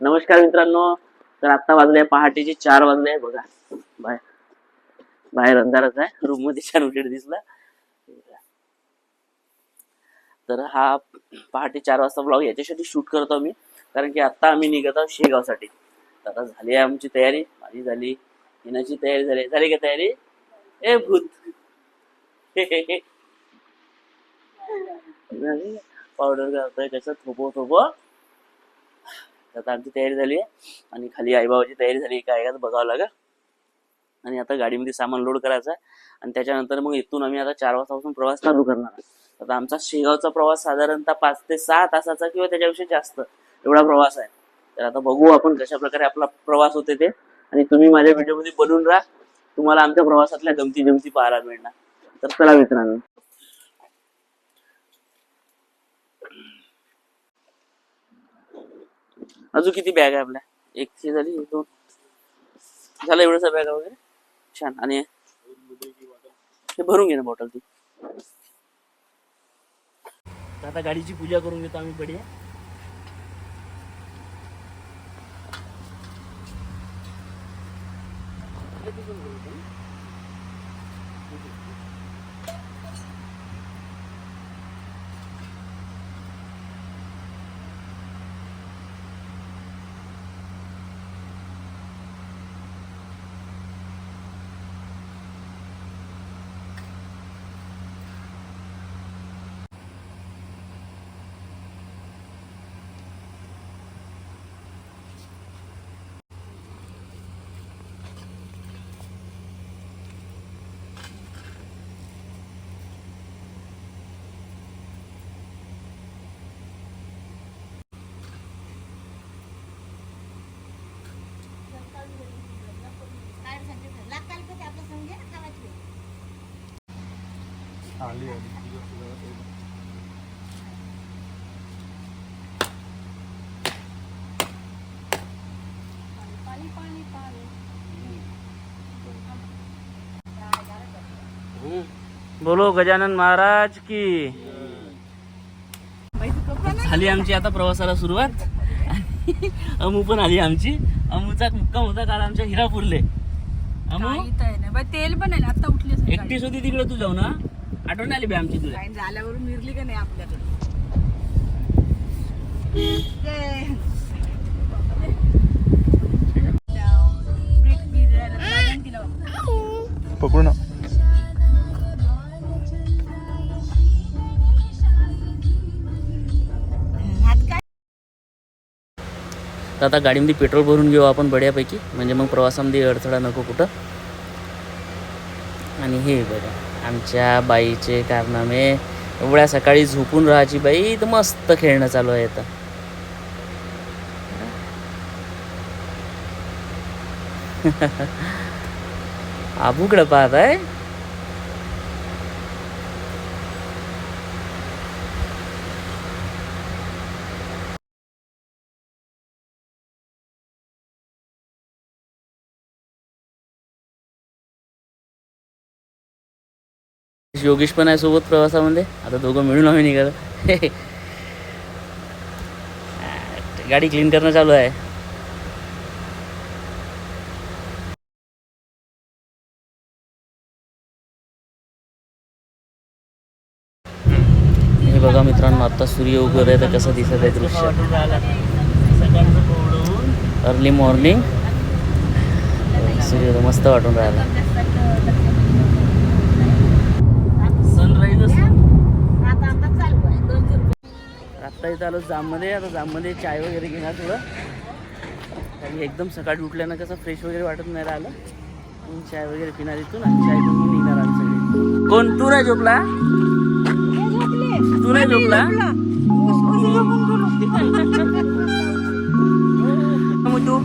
नमस्कार मित्रांनो तर आता वाजले पहाटेचे चार वाजले आहे बघा. बाहेर बाहेर अंधारच आहे. रूममध्ये छान उजेड दिसला. तर हा पहाटे चार वाजता ब्लॉग याच्यासाठी शूट करतो आम्ही. कारण की आता आम्ही निघत आहोत शेगावसाठी. आता झाली आहे आमची तयारी. माझी झाली हिनाची तयारी झाली. झाली का तयारी? ए भूत. पावडर घालतोय कसं थोपो थोपो आता आमची तयारी झाली आहे. आणि खाली आईबाबाची तयारी झाली काय बघावं लागेल. आणि आता गाडीमध्ये सामान लोड करायचं आणि त्याच्यानंतर मग इथून आम्ही आता चार वाजतापासून प्रवास चालू करणार आता आमचा शेगावचा प्रवास साधारणतः पाच ते सहा तासाचा किंवा त्याच्यापेक्षा जास्त एवढा प्रवास आहे. तर आता बघू आपण कशा प्रकारे आपला प्रवास होते ते. आणि तुम्ही माझ्या व्हिडिओमध्ये बनून राहा. तुम्हाला आमच्या प्रवासातल्या गमती जमती पाहायला मिळणार. तर चला मित्रांनो. अजून किती बॅग आहे आपल्या? एक ही झाली, दोन. झालं एवढंच बॅग वगैरे? छान. आणि हे भरून बॉटल ती. आता गाडीची पूजा करून घेतो आम्ही बढिया. बोलो गजानन महाराज की. झाली आमची आता प्रवासाला सुरुवात. अमू पण आली आमची. अमूचा मुक्काम होता काल आमच्या हिरापूरले. अमू? तेल पण आहे ना आता उठली. एकटीच होती तिकडे तू जाऊ ना आठवण आली बे आमची तुला. झाल्यावरून मिरली का नाही आपल्याकडे. पकडू ना. तर आता गाडीमध्ये पेट्रोल भरून घेऊ आपण बढ्यापैकी. म्हणजे मग प्रवासामध्ये अडथळा नको कुठं. आणि हे बघा. आमच्या बाईचे कारनामे. एवढ्या सकाळी झोपून राहायची बाई तर मस्त खेळणं चालू आहे आता. आबूकडं पाहत आहे योगेश पण आहे सोबत प्रवासामध्ये. आता दोघं मिळून आम्ही निघालो. गाडी क्लीन करणं चालू आहे. हे बघा मित्रांनो आता सूर्य उगवत आहे तर कसं दिसत आहे दृश्य. अर्ली मॉर्निंग सूर्य मस्त वाटून राहिला सनराईज आता आता चालू आहे दोनशे रुपये आत्ता इथं आलो जाममध्ये. आता जाममध्ये चाय वगैरे घेणार थोडं. आणि एकदम सकाळी उठल्यानं कसं फ्रेश वगैरे वाटत नाही राहिलं. म्हणून चाय वगैरे पिणार इथून आणि चाय पिऊन निघणार आम्ही सगळे. कोण? तू नाही झोपला? तू नाही झोपला? मग तू?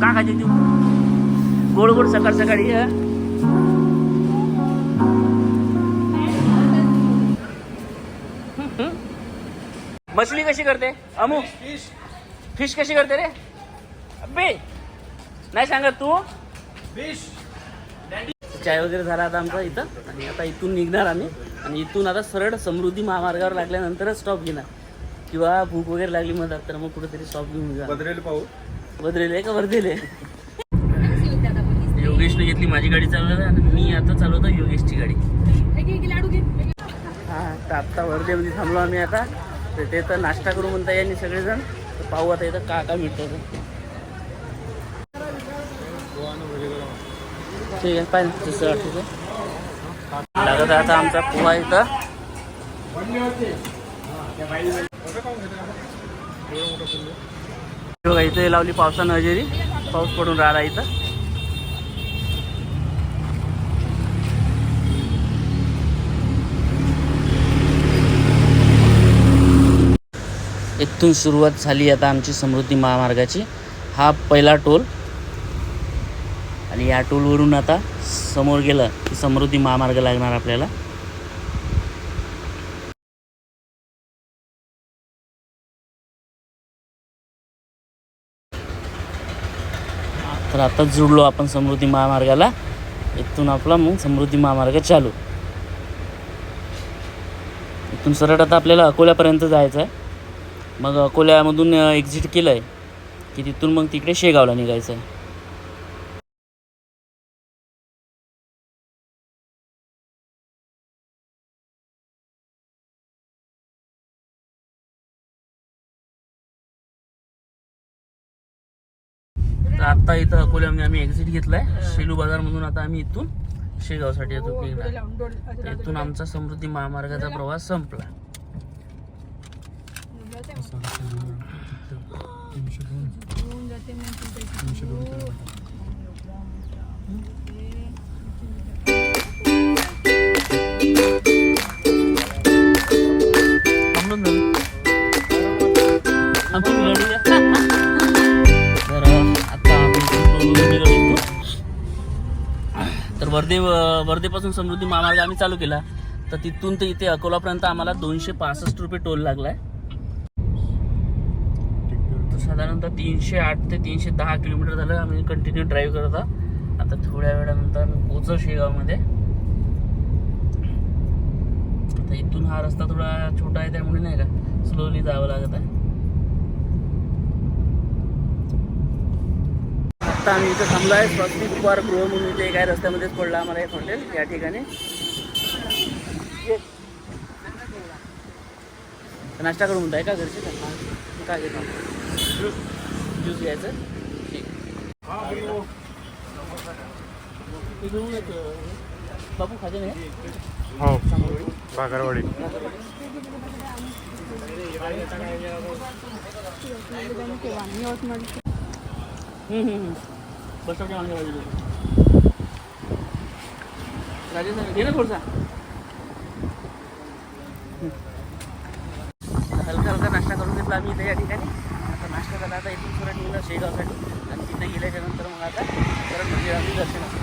काय खाते तू गोड गोड सकाळ सकाळी मछली कशी करते? अमू? फिश कशी करते रे? अबे नाही सांगत तू? चाय वगैरे झाला आता आमचा इथं. आणि आता इथून निघणार आम्ही. आणि इथून आता सरळ समृद्धी महामार्गावर लागल्यानंतरच स्टॉप घेणार. किंवा भूक वगैरे लागली मधात तर मग कुठेतरी शॉप घेऊन जा बदरेल पाहू. बदलेल आहे का वर्धेल योगेशने घेतली माझी गाडी चालवायला आणि मी आता चालवतो योगेशची गाडी. हा तर आत्ता वर्धेमध्ये थांबलो आम्ही आता. तर ते तर नाश्ता करू म्हणता यांनी सगळेजण. तर पाहू आता इथं का का मिळतं ठीक आहे पाहिजे दुसरं ठीक आहे लागत आहे आता आमचा पोहा इथं. बघा इथे लावली पावसानं हजेरी. पाऊस पडून राहिला इथं. इथून सुरुवात झाली आता आमची समृद्धी महामार्गाची. हा पहिला टोल. आणि या टोलवरून आता समोर गेलं की समृद्धी महामार्ग लागणार आपल्याला. तर आताच जुडलो आपण समृद्धी महामार्गाला. इथून आपला मग समृद्धी महामार्ग चालू. इथून सरळ आता आपल्याला अकोल्यापर्यंत जायचं आहे मग अकोल्यामधून एक्झिट केलं आहे की तिथून मग तिकडे शेगावला निघायचं आहे तर आत्ता इथं अकोल्यामध्ये आम्ही एक्झिट घेतलाय. शेलू बाजारमधून आता आम्ही इथून शेगावसाठी येतो. की इथून आमचा समृद्धी महामार्गाचा प्रवास संपला. थांबून जाऊ. आमची गाडी आहे. तर आता तर वर्धे वर्धेपासून समृद्धी महामार्ग आम्ही चालू केला तर तिथून ते इथे अकोलापर्यंत आम्हाला दोनशे पासष्ट रुपये टोल लागलाय आहे साधारणतः तीनशे आठ ते तीनशे दहा किलोमीटर झालं. आम्ही कंटिन्यू ड्राईव्ह करत आहोत आता थोड्या वेळानंतर आम्ही पोचव शेगावमध्ये. आता इथून हा रस्ता थोडा छोटा आहे त्यामुळे नाही का? स्लोली जावं लागत आहे. आता आम्ही इथं थांबलो आहे स्वस्तिक कुमार गृह म्हणून इथे काय रस्त्यामध्येच पडला आम्हाला एक हॉटेल या ठिकाणी. नाश्ता करून म्हणताय का घरचे? का काय घेतो ज्यूस घ्यायचं ठीक. बापू खाते नाही हो बागरवाडी. बस घे ना थोडसा. हलका हलका नाश्ता करून घेतला आम्ही इथे या ठिकाणी आता नाश्ता आता इथून परत निघालं शेगावसाठी. आणि तिथे गेल्याच्यानंतर मग आता परत म्हणजे आम्ही दर्शन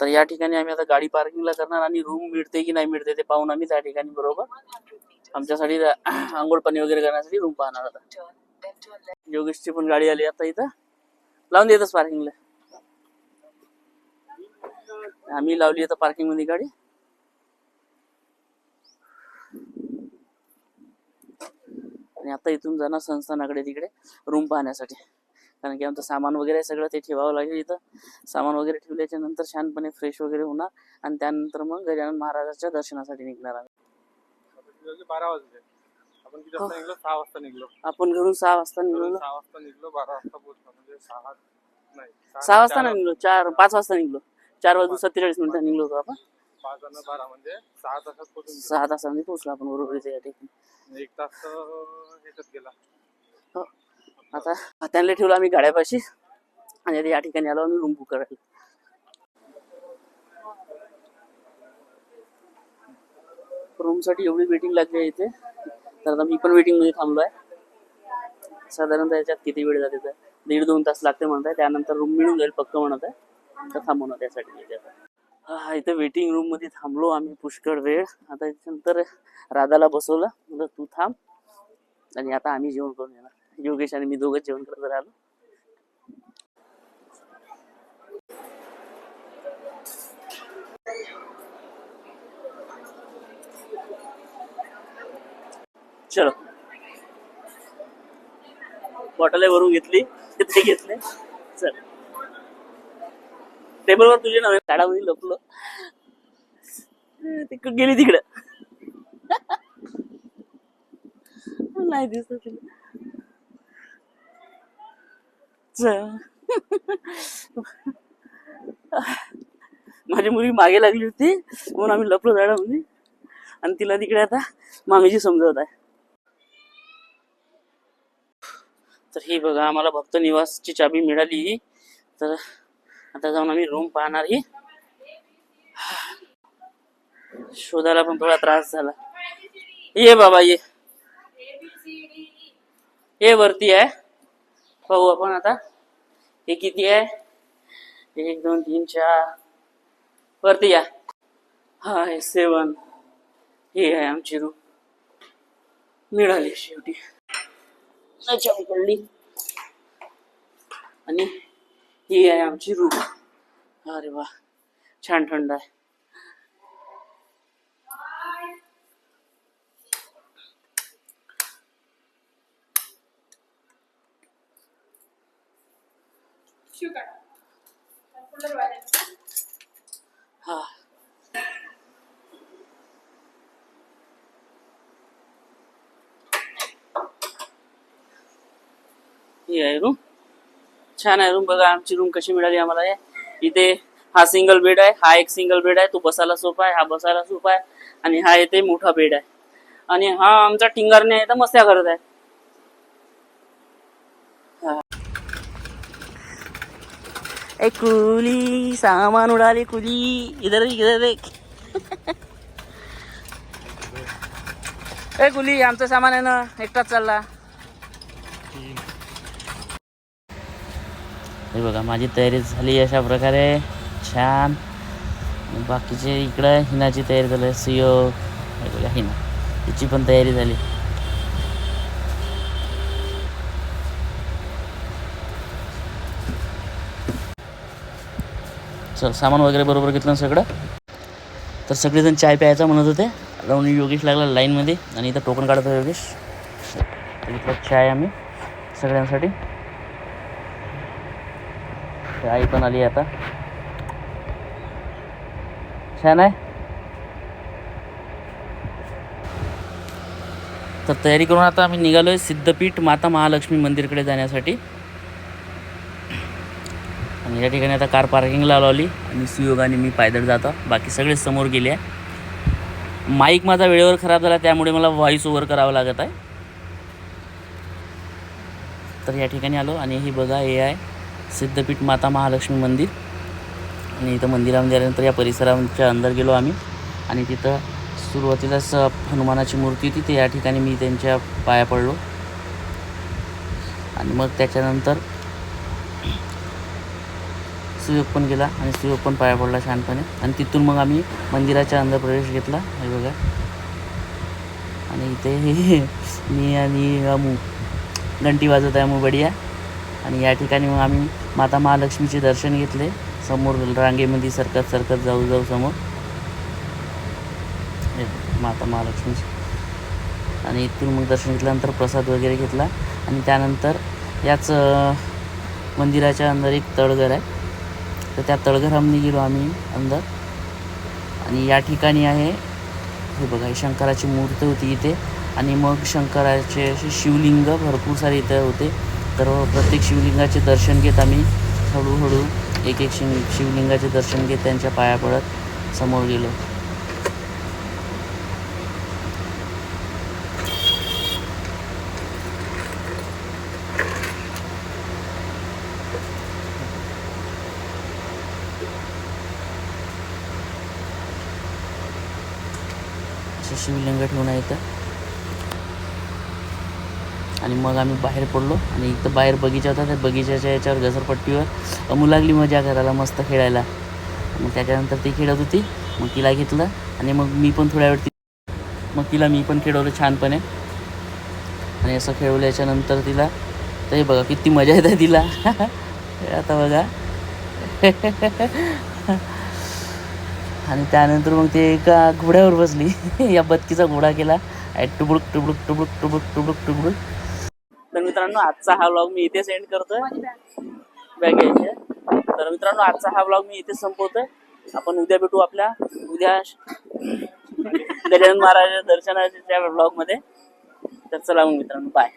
तर या ठिकाणी आम्ही आता गाडी पार्किंगला करणार आणि रूम मिळते की नाही मिळते ते पाहून आम्ही त्या ठिकाणी बरोबर आमच्यासाठी आंघोळ पाणी वगैरे करण्यासाठी रूम पाहणार आता. योगेशची पण गाडी आली आता इथं. लावून देतच पार्किंगला आम्ही लावली आता पार्किंगमध्ये गाडी. आणि आता इथून जाणार संस्थानाकडे तिकडे रूम पाहण्यासाठी. कारण की आमचं सामान वगैरे सगळं ते ठेवावं लागेल इथं. सामान वगैरे ठेवल्याच्या नंतर शांतपणे फ्रेश वगैरे होणार आणि त्यानंतर मग गजानन महाराजाच्या दर्शनासाठी निघणार आम्ही. बारा वाजले. आपण किती वाजता निघलो? सहा वाजता निघलो. आपण घरून सहा वाजता निघलो. सहा वाजता निघलो. बारा वाजता पोहोचलो. म्हणजे सहा नाही सहा वाजता नाही निघलो. चार पाच वाजता निघलो. चार वाजून सत्तेचाळीस मिनिटं निघलो होतो आपण. पाच आणि बारा म्हणजे सहा तासात पोहोचून सहा तासांनी पोहोचलो आपण बरोबर इथे या ठिकाणी. एक तास अं, ह्याच्यात गेला. हो. आता त्यांना ठेवलं आम्ही गाड्यापाशी. आणि आता या ठिकाणी आलो आम्ही रूम बुक करायला. रूमसाठी एवढी वेटिंग लागली आहे इथे. तर आता मी पण वेटिंगमध्ये थांबलो आहे साधारणतः याच्यात किती वेळ जाते तर दीड दोन तास लागते म्हणत आहे त्यानंतर रूम मिळून जाईल पक्क म्हणत आहे. तर थांबवणार त्यासाठी इथे आता. हा इथं वेटिंग रूममध्ये थांबलो आम्ही पुष्कळ वेळ. आता त्याच्यानंतर राधाला बसवलं. म्हणलं तू थांब. आणि आता आम्ही जेवण करून येणार. योगेश आणि मी दोघं जेवण करत राहिलो. चलो. बॉटल भरून घेतली. घेतले. चल. टेबलवर तुझे नव्हे झाडामध्ये लपलो. तिकडे गेली तिकडं. नाही दिसत तुला. माझी मुलगी मागे लागली होती म्हणून आम्ही लपलो झाडामध्ये आणि तिला तिकडे आता मामीची समजवत आहे. तर ही बघा आम्हाला भक्त निवासची चाबी मिळाली. तर आता जाऊन आम्ही रूम पाहणार ही शोधायला पण थोडा त्रास झाला. ये बाबा ये. हे वरती आहे. पाहू आपण आता. हे किती आहे? एक दोन तीन चार. वरती या. हा सेवन हे आहे आमची रूम मिळाली शेवटी. पडली. आणि ही आहे आमची रूम. अरे वा छान थंड आहे. हा. ही आहे रूम. छान आहे. रूम बघा आमची रूम कशी मिळाली आम्हाला. इथे हा सिंगल बेड आहे हा एक सिंगल बेड आहे. तो बसायला सोफा आहे हा बसायला सोफा आहे. आणि हा इथे मोठा बेड आहे. आणि हा आमचा टिंगारने आहे तर मस्त्या करत आहे. हा. कुली सामान उडाले कुली. इधर इधर देख. ए कुली आमचं सामान आहे ना एकटाच चालला. हे बघा माझी तयारी झाली अशा प्रकारे. छान. बाकीचे इकडं हिनाची तयारी झाली सुयोग हे बघा हिना. तिची पण तयारी झाली. चल सामान वगैरे बरोबर घेतलं ना सगळं? तर सगळेजण चाय प्यायचा म्हणत होते. राहून योगेश लागला लाईनमध्ये. आणि इथं टोकन काढत होता योगेश. तर चाय आम्ही सगळ्यांसाठी. आई पण आली आता. छान आहे. तर तयारी करून आता आम्ही निघालोय सिद्धपीठ माता महालक्ष्मी मंदिरकडे जाण्यासाठी. आणि या ठिकाणी आता कार पार्किंगला लावली आणि सुयोगाने मी पायदळ जातो बाकी सगळे समोर गेले आहे. माईक माझा वेळेवर खराब झाला त्यामुळे मला व्हॉईस ओव्हर करावं लागत आहे. तर या ठिकाणी आलो आणि हे बघा हे आहे सिद्धपीठ माता महालक्ष्मी मंदिर. आणि इथं मंदिरामध्ये आल्यानंतर या परिसराच्या अंदर गेलो आम्ही. आणि तिथं सुरुवातीलाच हनुमानाची मूर्ती होती ते या ठिकाणी मी त्यांच्या पाया पडलो. आणि मग त्याच्यानंतर सुयोग पण गेला आणि सुयोग पण पाया पडला छानपणे. आणि तिथून मग आम्ही मंदिराच्या अंदर प्रवेश घेतला. हे बघा. आणि इथे मी आणि अमू. घंटी वाजवत आहे मुबडिया बढिया. आणि या ठिकाणी मग आम्ही माता महालक्ष्मीचे दर्शन घेतले. समोर रांगेमध्ये सरकत सरकत जाऊ जाऊ समोर. हे माता महालक्ष्मीचे. आणि इथून मग दर्शन घेतल्यानंतर प्रसाद वगैरे घेतला. आणि त्यानंतर याच मंदिराच्या अंदर एक तळघर आहे. तर त्या तळघरामध्ये गेलो आम्ही अंदर. आणि या ठिकाणी आहे हे बघा ही शंकराची मूर्ती होती इथे. आणि मग शंकराचे असे शिवलिंग भरपूर सारे इथे होते. तर प्रत्येक शिवलिंगाचे दर्शन घेत आम्ही हळूहळू एक एक शिव शिवलिंगाचे दर्शन घेत त्यांच्या पाया पडत समोर गेलो. शिवलिंग ठेवून येतं आणि मग आम्ही बाहेर पडलो आणि इथं बाहेर बगीचा होता. त्या बगीच्याच्या याच्यावर घसरपट्टीवर अमू लागली मजा करायला मस्त खेळायला. मग त्याच्यानंतर ती खेळत होती. मग तिला घेतलं आणि मग मी पण थोड्या वेळ मग तिला मी पण खेळवलं छानपणे. आणि असं खेळवल्याच्यानंतर तिला तर हे बघा किती मजा येते तिला. आता बघा. आणि त्यानंतर मग ते एका घोड्यावर बसली. या बत्तीचा घोडा केला. आहे टुबडुक टुबडुक टुबडुक टुबुक टुबडुक टुबुक तर मित्रांनो आजचा हा ब्लॉग मी इथे सेंड करतोय. बॅग घ्यायची तर मित्रांनो आजचा हा ब्लॉग मी इथे संपवतोय. आपण उद्या भेटू आपल्या उद्या गजानन महाराज दर्शनाच्या ब्लॉगमध्ये. तर चला मग मित्रांनो बाय